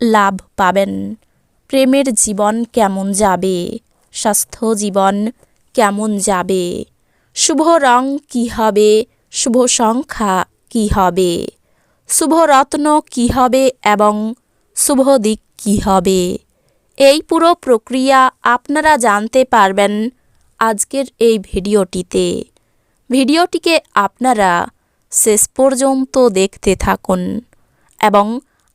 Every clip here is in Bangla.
লাভ পাবেন। প্রেমের জীবন কেমন যাবে? স্বাস্থ্য জীবন কেমন যাবে? শুভ রং কী হবে? শুভ সংখ্যা কী হবে? শুভ রত্ন কী হবে এবং শুভ দিক কী হবে? এই পুরো প্রক্রিয়া আপনারা জানতে পারবেন আজকের এই ভিডিওটিতে। ভিডিওটিকে আপনারা শেষ পর্যন্ত দেখতে থাকুন এবং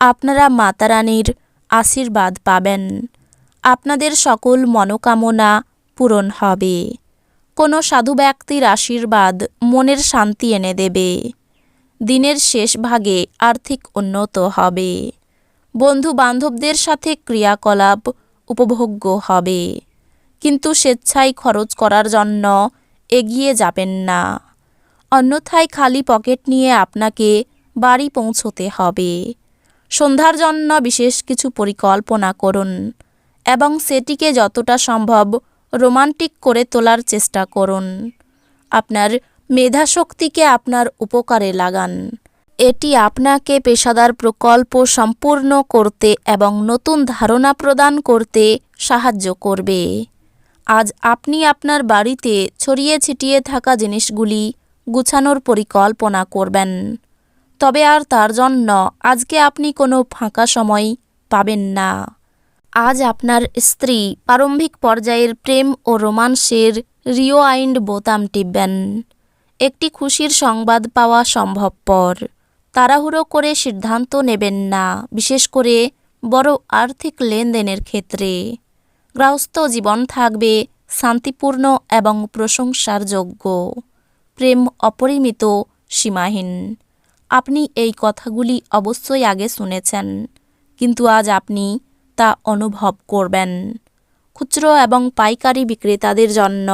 আপনারা মাতারানীর আশীর্বাদ পাবেন। আপনাদের সকল মনোকামনা পূরণ হবে। কোনো সাধু ব্যক্তির আশীর্বাদ মনের শান্তি এনে দেবে। দিনের শেষ ভাগে আর্থিক উন্নত হবে। বন্ধু বান্ধবদের সাথে ক্রিয়াকলাপ উপভোগ্য হবে। কিন্তু স্বেচ্ছায় খরচ করার জন্য এগিয়ে যাবেন না। অন্যথায় খালি পকেট নিয়ে আপনাকে বাড়ি পৌঁছতে হবে। সন্ধ্যার জন্য বিশেষ কিছু পরিকল্পনা করুন এবং সেটিকে যতটা সম্ভব রোমান্টিক করে তোলার চেষ্টা করুন। আপনার মেধাশক্তিকে আপনার উপকারে লাগান। এটি আপনাকে পেশাদার প্রকল্প সম্পূর্ণ করতে এবং নতুন ধারণা প্রদান করতে সাহায্য করবে। আজ আপনি আপনার বাড়িতে ছড়িয়ে ছিটিয়ে থাকা জিনিসগুলি গুছানোর পরিকল্পনা করবেন। তবে আর তার জন্য আজকে আপনি কোনো ফাঁকা সময় পাবেন না। আজ আপনার স্ত্রী প্রারম্ভিক পর্যায়ের প্রেম ও রোমান্সের রিওয়াইন্ড বোতাম টিপবেন। একটি খুশির সংবাদ পাওয়া সম্ভবপর। তাড়াহুড়ো করে সিদ্ধান্ত নেবেন না, বিশেষ করে বড় আর্থিক লেনদেনের ক্ষেত্রে। গৃহস্থ জীবন থাকবে শান্তিপূর্ণ এবং প্রশংসার যোগ্য। প্রেম অপরিমিত সীমাহীন। আপনি এই কথাগুলি অবশ্যই আগে শুনেছেন, কিন্তু আজ আপনি তা অনুভব করবেন। খুচরো এবং পাইকারি বিক্রেতাদের জন্য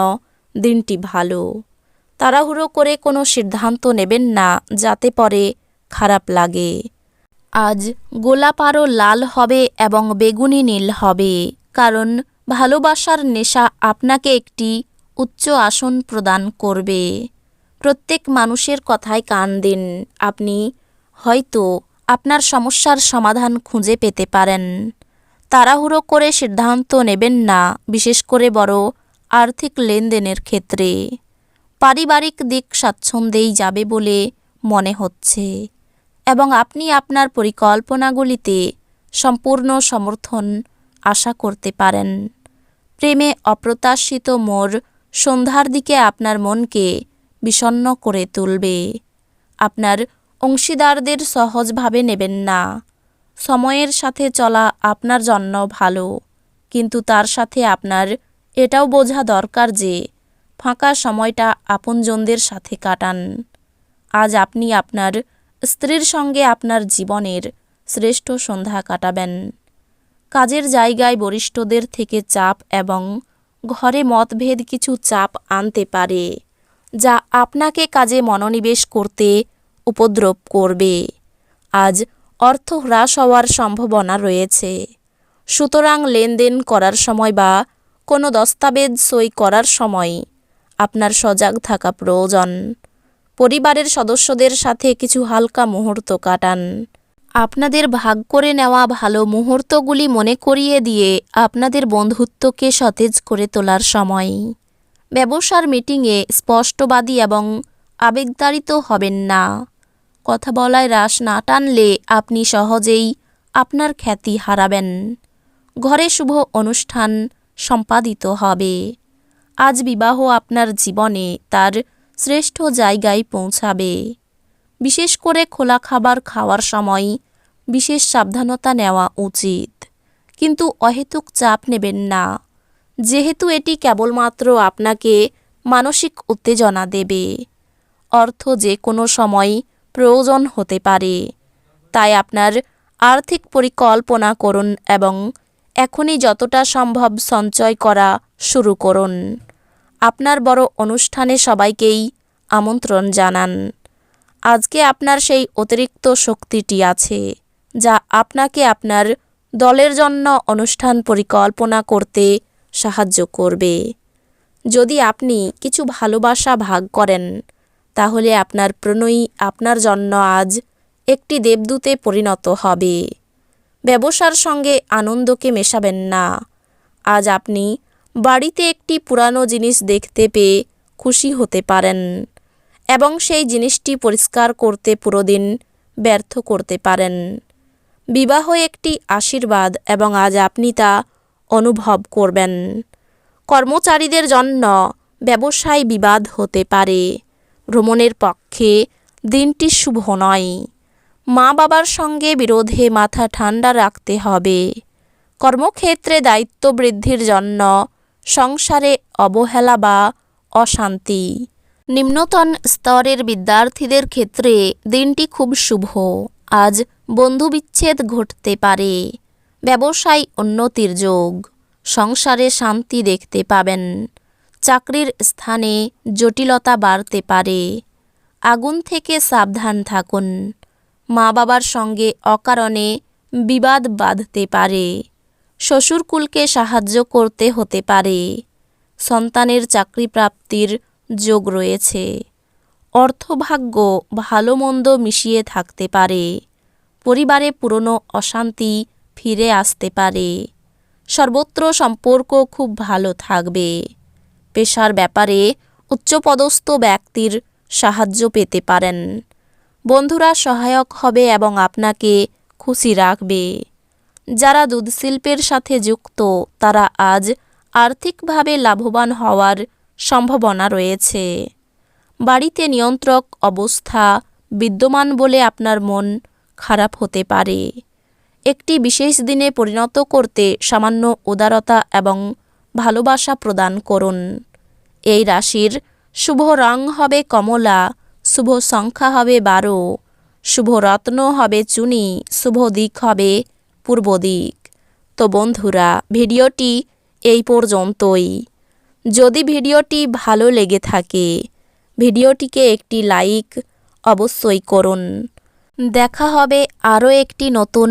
দিনটি ভালো। তাড়াহুড়ো করে কোনো সিদ্ধান্ত নেবেন না, যাতে পরে খারাপ লাগে। আজ গোলাপ আরও লাল হবে এবং বেগুনি নীল হবে, কারণ ভালোবাসার নেশা আপনাকে একটি উচ্চ আসন প্রদান করবে। প্রত্যেক মানুষের কথায় কান দিন। আপনি হয়তো আপনার সমস্যার সমাধান খুঁজে পেতে পারেন। তাড়াহুড়ো করে সিদ্ধান্ত নেবেন না, বিশেষ করে বড় আর্থিক লেনদেনের ক্ষেত্রে। পারিবারিক দিক স্বাচ্ছন্দ্যেই যাবে বলে মনে হচ্ছে। এবং আপনি আপনার পরিকল্পনাগুলিতে সম্পূর্ণ সমর্থন আশা করতে পারেন। প্রেমে অপ্রত্যাশিত মোর সন্ধ্যার দিকে আপনার মনকে বিষণ্ন করে তুলবে। আপনার অংশীদারদের সহজভাবে নেবেন না। সময়ের সাথে চলা আপনার জন্য ভালো, কিন্তু তার সাথে আপনার এটাও বোঝা দরকার যে ফাঁকা সময়টা আপনজনদের সাথে কাটান। আজ আপনি আপনার স্ত্রীর সঙ্গে আপনার জীবনের শ্রেষ্ঠ সন্ধ্যা কাটাবেন। কাজের জায়গায় বরিষ্ঠদের থেকে চাপ এবং ঘরে মতভেদ কিছু চাপ আনতে পারে। যা আপনাকে কাজে মনোনিবেশ করতে উপদ্রব করবে। আজ অর্থ হ্রাস হওয়ার সম্ভাবনা রয়েছে। সুতরাং লেনদেন করার সময় বা কোনো দস্তাবেজ সই করার সময় আপনার সজাগ থাকা প্রয়োজন। পরিবারের সদস্যদের সাথে কিছু হালকা মুহূর্ত কাটান। আপনাদের ভাগ করে নেওয়া ভালো মুহূর্তগুলি মনে করিয়ে দিয়ে আপনাদের বন্ধুত্বকে সতেজ করে তোলার সময়। ব্যবসার মিটিংয়ে স্পষ্টবাদী এবং আবেগতাড়িত হবেন না। কথা বলায় রাশ না টানলে আপনি সহজেই আপনার খ্যাতি হারাবেন। ঘরে শুভ অনুষ্ঠান সম্পাদিত হবে। আজ বিবাহ আপনার জীবনে তার শ্রেষ্ঠ জায়গায় পৌঁছাবে। বিশেষ করে খোলা খাবার খাওয়ার সময় বিশেষ সাবধানতা নেওয়া উচিত। কিন্তু অহেতুক চাপ নেবেন না। যেহেতু এটি কেবলমাত্র আপনাকে মানসিক উত্তেজনা দেবে। অর্থ যে কোনো সময় প্রয়োজন হতে পারে। তাই আপনার আর্থিক পরিকল্পনা করুন এবং এখনই যতটা সম্ভব সঞ্চয় করা শুরু করুন। আপনার বড় অনুষ্ঠানে সবাইকেই আমন্ত্রণ জানান। আজকে আপনার সেই অতিরিক্ত শক্তিটি আছে, যা আপনাকে আপনার দলের জন্য অনুষ্ঠান পরিকল্পনা করতে সাহায্য করবে। যদি আপনি কিছু ভালোবাসা ভাগ করেন, তাহলে আপনার প্রণয়ী আপনার জন্য আজ একটি দেবদূতে পরিণত হবে। ব্যবসার সঙ্গে আনন্দকে মেশাবেন না। আজ আপনি বাড়িতে একটি পুরানো জিনিস দেখতে পেয়ে খুশি হতে পারেন এবং সেই জিনিসটি পরিষ্কার করতে পুরো দিন ব্যর্থ করতে পারেন। বিবাহ একটি আশীর্বাদ এবং আজ আপনি তা অনুভব করবেন। কর্মচারীদের জন্য ব্যবসায় বিবাদ হতে পারে। ভ্রমণের পক্ষে দিনটি শুভ নয়। মা বাবার সঙ্গে বিরোধে মাথা ঠান্ডা রাখতে হবে। কর্মক্ষেত্রে দায়িত্ব বৃদ্ধির জন্য সংসারে অবহেলা বা অশান্তি। নিম্নতন স্তরের বিদ্যার্থীদের ক্ষেত্রে দিনটি খুব শুভ। আজ বন্ধুবিচ্ছেদ ঘটতে পারে। ব্যবসায় উন্নতির যোগ। সংসারে শান্তি দেখতে পাবেন। চাকরির স্থানে জটিলতা বাড়তে পারে। আগুন থেকে সাবধান থাকুন। মা বাবার সঙ্গে অকারণে বিবাদ বাঁধতে পারে। শ্বশুরকুলকে সাহায্য করতে হতে পারে। সন্তানের চাকরি প্রাপ্তির যোগ রয়েছে। অর্থভাগ্য ভালো মন্দ মিশিয়ে থাকতে পারে। পরিবারে পুরনো অশান্তি ফিরে আসতে পারে। সর্বত্র সম্পর্ক খুব ভালো থাকবে। পেশার ব্যাপারে উচ্চপদস্থ ব্যক্তির সাহায্য পেতে পারেন। বন্ধুরা সহায়ক হবে এবং আপনাকে খুশি রাখবে। যারা দুধ শিল্পের সাথে যুক্ত, তারা আজ আর্থিকভাবে লাভবান হওয়ার সম্ভাবনা রয়েছে। বাড়িতে নিয়ন্ত্রক অবস্থা বিদ্যমান বলে আপনার মন খারাপ হতে পারে। একটি বিশেষ দিনে পরিণত করতে সামান্য উদারতা এবং ভালোবাসা প্রদান করুন। এই রাশির শুভ রং হবে কমলা, শুভ সংখ্যা হবে বারো, শুভ রত্ন হবে চুনি, শুভ দিক হবে পূর্ব দিক। তো বন্ধুরা, ভিডিওটি এই পর্যন্তই। যদি ভিডিওটি ভালো লেগে থাকে, ভিডিওটিকে একটি লাইক অবশ্যই করুন। দেখা হবে আরও একটি নতুন